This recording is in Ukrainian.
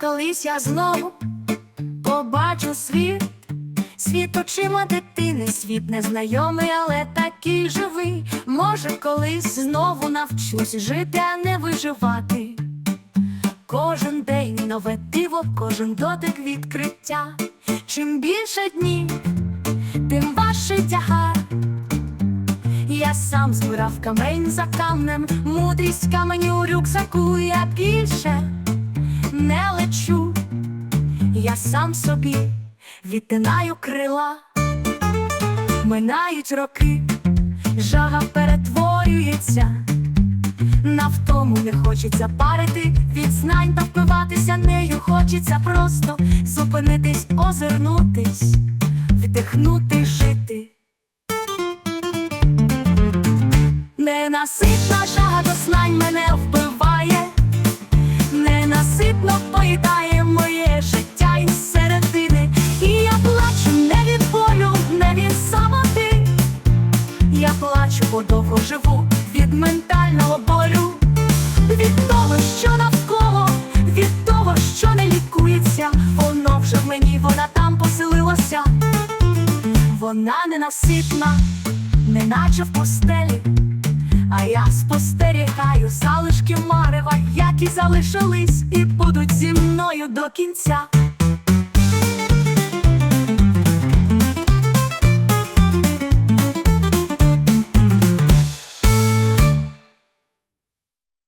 колись я знову побачу світ, світ очима дитини, світ незнайомий, але такий живий. Може, колись знову навчусь жити, а не виживати. Кожен день нове диво, кожен дотик відкриття. Чим більше днів, тим важчий тягар. Я сам збирав камень за камнем, мудрість камені у рюкзаку, я більше я сам собі відтинаю крила, минають роки, жага перетворюється, на втому не хочеться парити, від знань та впиватися нею хочеться просто зупинитись, озирнутись, вдихнути, жити. Ненаситна жага до знань мене вбиває, плачу, бо довго живу від ментального болю, від того, що навколо, від того, що не лікується, воно вже в мені, вона там поселилася. Вона ненаситна, неначе в постелі. А я спостерігаю залишки марева, які залишились і будуть зі мною до кінця.